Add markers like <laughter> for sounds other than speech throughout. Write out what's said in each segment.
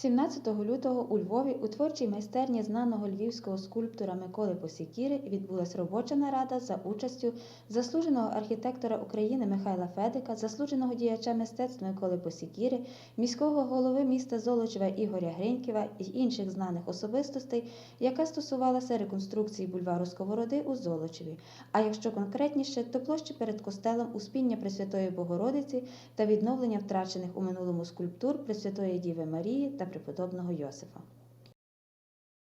17 лютого у Львові у творчій майстерні знаного львівського скульптора Миколи Посікіри відбулась робоча нарада за участю заслуженого архітектора України Михайла Федика, заслуженого діяча мистецтв Миколи Посікіри, міського голови міста Золочева Ігоря Гриньківа і інших знаних особистостей, яка стосувалася реконструкції бульвару Сковороди у Золочеві. А якщо конкретніше, то площі перед костелом Успіння Пресвятої Богородиці та відновлення втрачених у минулому скульптур Пресвятої Діви Марії та преподобного Йосифа.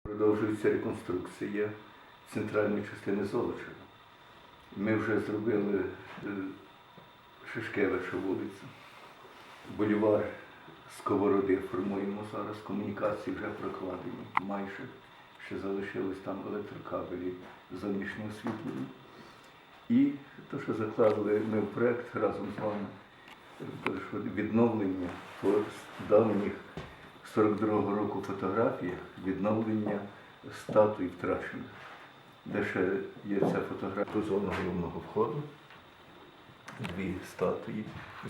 Продовжується реконструкція центральної частини Золочева. Ми вже зробили е, Шишкевича вулицю, бульвар Сковороди формуємо зараз, комунікації вже прокладені майже. Ще залишились там електрокабелі зовнішнє освітлення. І те, що закладали ми в проєкт разом з вами, е, відновлення по давніх 42-го року фотографіях відновлення статуй втрачених, де ще є ця фотографія до зони головного входу. Дві статуї.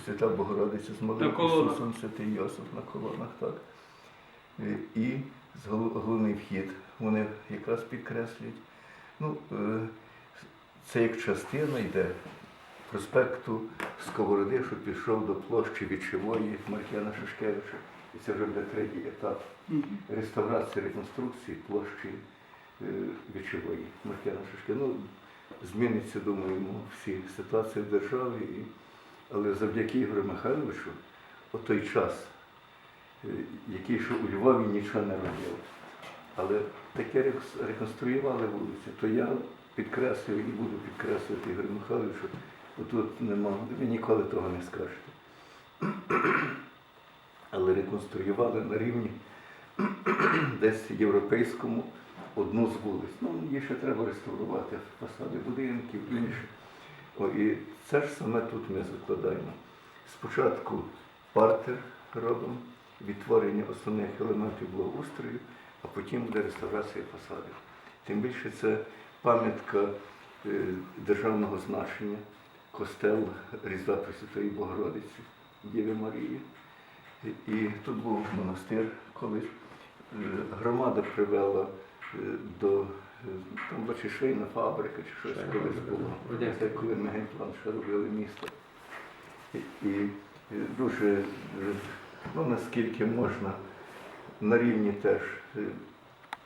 Свята Богородиця з малим. Ісусом, Святий Йосиф на колонах, так. Е, І головний вхід вони якраз підкреслюють. Ну, е, це як частина йде проспекту Сковороди, що пішов до площі Вічевої Маркіяна Шишкевича. І це вже буде третій етап реставрації, реконструкції площі е, Вічової Маркіяна Шишкевича. Ну, зміниться, думаємо, всі ситуації в державі. І, але завдяки Ігорю Михайловичу, у той час, е, який ще у Львові нічого не робив. Але таке реконструювали вулиці, то я підкреслюю і буду підкреслювати Ігорю Михайловичу, тут нема, ви ніколи того не скажете. Але реконструювали на рівні десь європейському одну з вулиць. Ну, її ще треба реставрувати, фасади будинків, інше. О, і це ж саме тут ми закладаємо. Спочатку партер робимо, відтворення основних елементів благоустрою, а потім буде реставрація фасадів. Тим більше це пам'ятка е, державного значення, костел Різдва Пресвятої Богородиці, Діви Марії. І- тут був монастир колись. Е, Громада привела е, до е, там була чи швейна фабрика, чи щось Швейна колись було. Це коли ми генплан ще робили місто. І, і дуже, ну наскільки можна, на рівні теж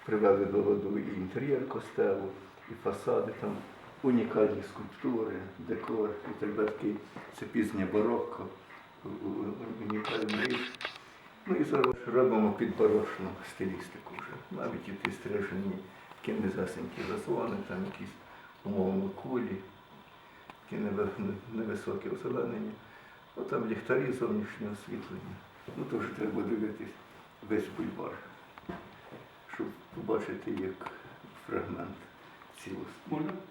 привели до ладу і інтер'єр костелу, і фасади, там унікальні скульптури, декор і так далі. Це пізнє барокко, унікальна річ. Ну і зараз робимо підбарочну стилістику вже. Навіть і ті стрижені такі незасенькі заслони, там якісь умовно кулі, такі невисокі озеленення. Отам ліхтарі зовнішнього освітлення. Ну то вже треба дивитись весь бульвар, щоб побачити як фрагмент цілості.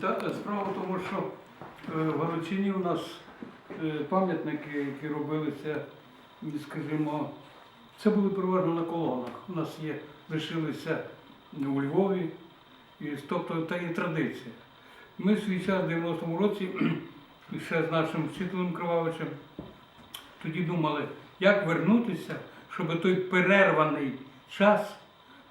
Так, справа в тому, що е, в Галичині у нас е, пам'ятники, які робилися, скажімо, це були переважно на колонах. У нас є, лишилися у Львові, і, тобто та є традиція. Ми свій час в 90-му році ще з нашим вчителем Кривавичем тоді думали, як вернутися, щоб той перерваний час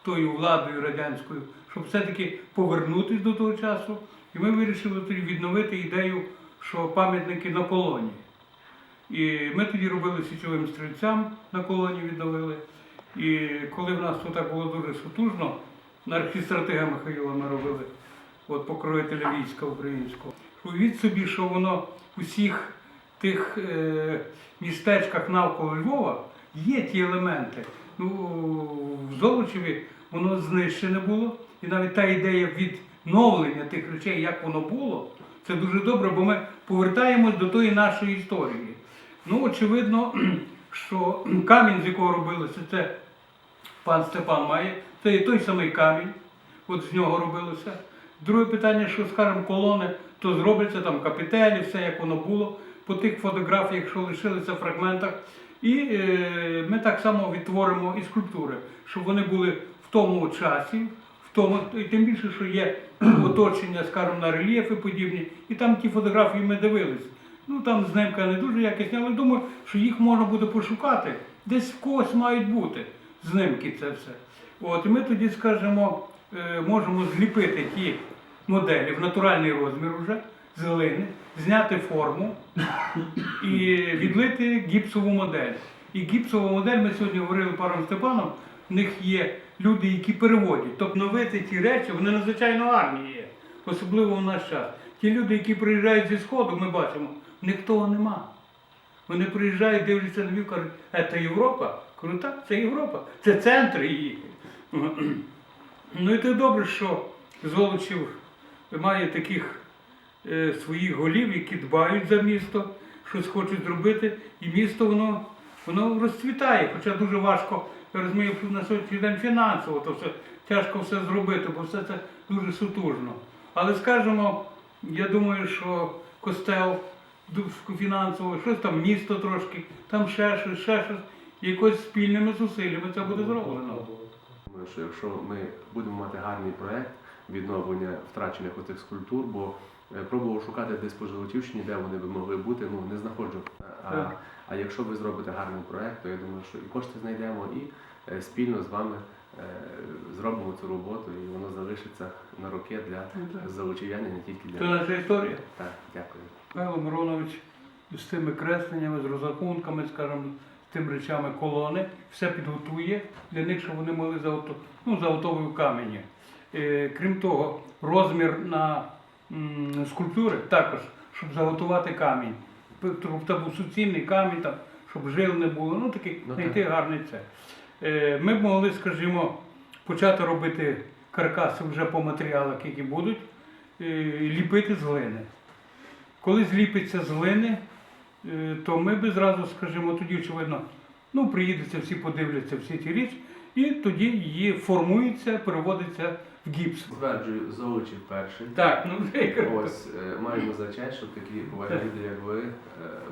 тою владою радянською, щоб все-таки повернутися до того часу. І ми вирішили тоді відновити ідею, що пам'ятники на колоні. І ми тоді робили січовим стрільцям на колоні відновили. І коли в нас тут так було дуже сутужно, на архістратига Михайла ми робили, от покровителя війська українського. Уявіть собі, що воно у всіх тих е, містечках навколо Львова є ті елементи. Ну, в Золочеві воно знищене було, і навіть та ідея відновлення тих речей, як воно було, це дуже добре, бо ми повертаємось до тої нашої історії. Ну, очевидно, <clears throat> що камінь, з якого робилося, це пан Степан має, це і той самий камінь, от з нього робилося. Друге питання, що, скажімо, колони, то зробляться там капітелі, все як воно було, по тих фотографіях, що лишилися в фрагментах. І е, ми так само відтворимо і скульптури, щоб вони були в тому часі, в тому, і тим більше, що є <clears throat> оточення, скажімо, на рельєфи подібні, і там ті фотографії ми дивились. Ну там знимка не дуже якісні, але думаю, що їх можна буде пошукати Десь в когось мають бути знимки це все. От, і ми тоді, скажімо, е, можемо зліпити ті моделі в натуральний розмір уже з зняти форму і відлити гіпсову модель. І гіпсова модель, ми сьогодні говорили паром Степаном, в них є люди, які переводять. Тобто новити ті речі, вони надзвичайно гарні є, особливо в наш час. Ті люди, які приїжджають зі Сходу, ми бачимо, того нема. Вони приїжджають, дивляться на Львів, кажуть, «Е, це Європа? Кажу, так, це Європа, це центр її. <clears throat> Ну і це добре, що Золочів має таких своїх голів, які дбають за місто, щось хочуть зробити, і місто воно, воно розцвітає. Хоча дуже важко, я розумію, на сьогоднішній день фінансово, то все тяжко все зробити, бо все це дуже сутужно. Але скажімо, я думаю, що костел фінансово, щось там місто трошки, там ще щось, ще щось, якось спільними зусиллями це буде зроблено. Думаю, що якщо ми будемо мати гарний проєкт відновлення втрачених отих скульптур, бо е, пробував шукати десь по Жолотівщині, де вони би могли бути, ну не знаходжу. А, а якщо ви зробите гарний проєкт, то я думаю, що і кошти знайдемо, і е, спільно з вами е, зробимо цю роботу, і воно залишиться на роки для залучів'яни, не тільки Це для наша історія. так. Дякую. Михайло Миронович з тими кресленнями, з розрахунками, скажімо, з тими речами колони, все підготує для них, щоб вони могли заготов... ну, заготовити в камені. Е, крім того, розмір на скульптури також, щоб заготувати камінь. Це був суцільний камінь, там, щоб жил не було, ну такий Ну, знайти гарний це. Е, ми б могли, скажімо, почати робити каркаси вже по матеріалах, які будуть, е, ліпити з глини. Коли зліпиться з глини, е, то ми би зразу, скажімо, тоді, очевидно, ну, приїдеться, всі подивляться всі ті річ, і тоді її формується, переводиться в гіпс. Стверджую, Золочів перший. Так, ну <laughs> я. Ось е, маємо за щоб такі поважні люди, як ви, е,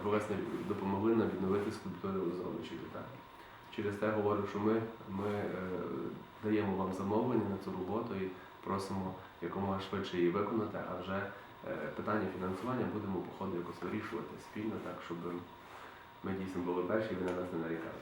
власне, допомогли нам відновити скульптури у Так? Через те говорю, що ми, ми е, даємо вам замовлення на цю роботу і просимо якомога швидше її виконати, а вже питання фінансування будемо по ходу якось вирішувати спільно, так, щоб ми дійсно були перші і ви на нас не нарікали.